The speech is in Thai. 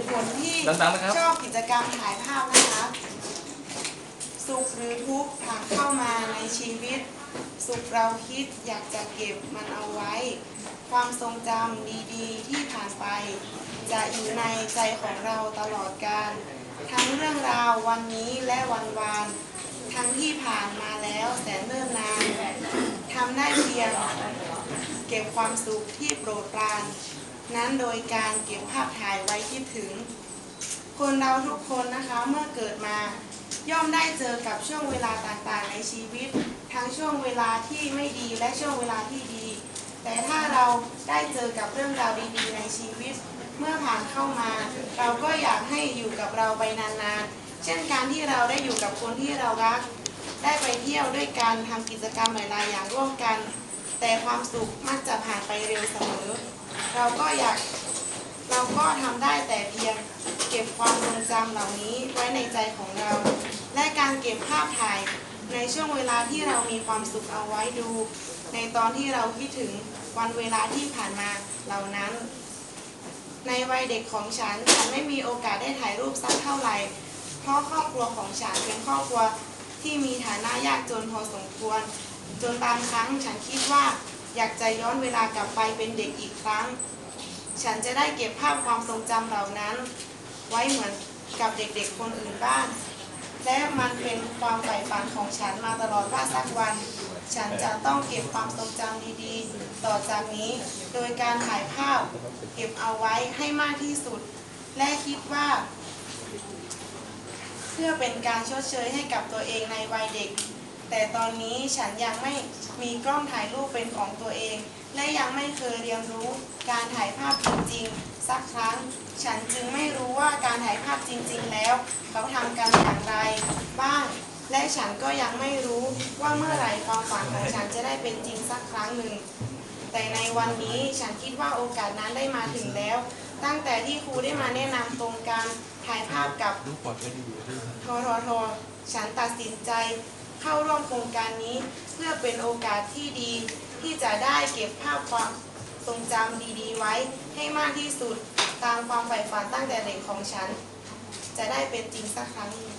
ตุผลที่ดังๆนะครับชอบกิจกรรมถ่ายภาพนะคะสุขหรือทุกข์ผ่านเข้ามาในชีวิต สุขเราคิดอยากจะเก็บมันเอาไว้ ความทรงจำดีๆ ที่ผ่านไป จะอยู่ในใจของเราตลอดกาลทั้งเรื่องราววันนี้และวันวาน ทั้งที่ผ่านมาแล้วแสนเนิ่นนานทำได้เพียงเก็บความสุขที่โปรดปราน นั้นโดยการเก็บภาพถ่ายไว้คิดถึง คนเราทุกคนนะคะเมื่อเกิดมา ย่อมได้เจอกับช่วงเวลาต่างๆ ในชีวิต ทั้งช่วงเวลาที่ไม่ดีและช่วงเวลาที่ดี แต่ถ้าเราได้เจอกับเรื่องราวดีๆ ในชีวิต เมื่อผ่านเข้ามา เราก็อยากให้อยู่กับเราไปนานๆ เช่นการที่เราได้อยู่กับคนที่เรารัก ได้ไปเที่ยวด้วยกันทำกิจกรรมหลายๆอย่างร่วมกัน แต่ความสุขมักจะผ่านไปเร็วเสมอ เราก็อยากเราก็ทำได้แต่เพียงเก็บความทรงจำเหล่านี้ไว้ในใจของเรา และการเก็บภาพถ่ายในช่วงเวลาที่เรามีความสุขเอาไว้ดู ในตอนที่เราคิดถึงวันเวลาที่ผ่านมาเหล่านั้น ในวัยเด็กของฉันฉันไม่มีโอกาสได้ถ่ายรูปสักเท่าไหร่ เพราะครอบครัวของฉันเป็นครอบครัวที่มีฐานะยากจนพอสมควร จนบางครั้งฉันคิดว่า อยากจะย้อนเวลากลับไปเป็นเด็กอีกครั้ง ฉันจะได้เก็บภาพความทรงจำเหล่านั้น ไว้เหมือนกับเด็กๆคนอื่นบ้าง และมันเป็นความใฝ่ฝันของฉันมาตลอดว่าสักวัน ฉันจะต้องเก็บความทรงจำดีๆ ต่อจากนี้ โดยการถ่ายภาพเก็บเอาไว้ให้มากที่สุด และคิดว่า เพื่อเป็นการชดเชยให้กับตัวเองในวัยเด็ก แต่ตอนนี้ฉันยังไม่มีกล้องถ่ายรูปเป็นของตัวเอง และยังไม่เคยเรียนรู้การถ่ายภาพจริงๆ สักครั้ง ฉันจึงไม่รู้ว่าการถ่ายภาพจริง ๆ แล้ว เขาทำกันอย่างไรบ้าง และฉันก็ยังไม่รู้ว่าเมื่อไหร่ความฝันของฉันจะได้เป็นจริงสักครั้งหนึ่ง แต่ในวันนี้ฉันคิดว่าโอกาสนั้นได้มาถึงแล้ว ตั้งแต่ที่ครูได้มาแนะนำตรงการถ่ายภาพกับดูปอดไปดีอทททฉันตัดสินใจ เข้าร่วมโครงการนี้ เพื่อเป็นโอกาสที่ดี ที่จะได้เก็บภาพความทรงจำดีๆ ไว้ให้มากที่สุดตามความใฝ่ฝันตั้งแต่เด็กของฉัน จะได้เป็นจริงสักครั้งหนึ่ง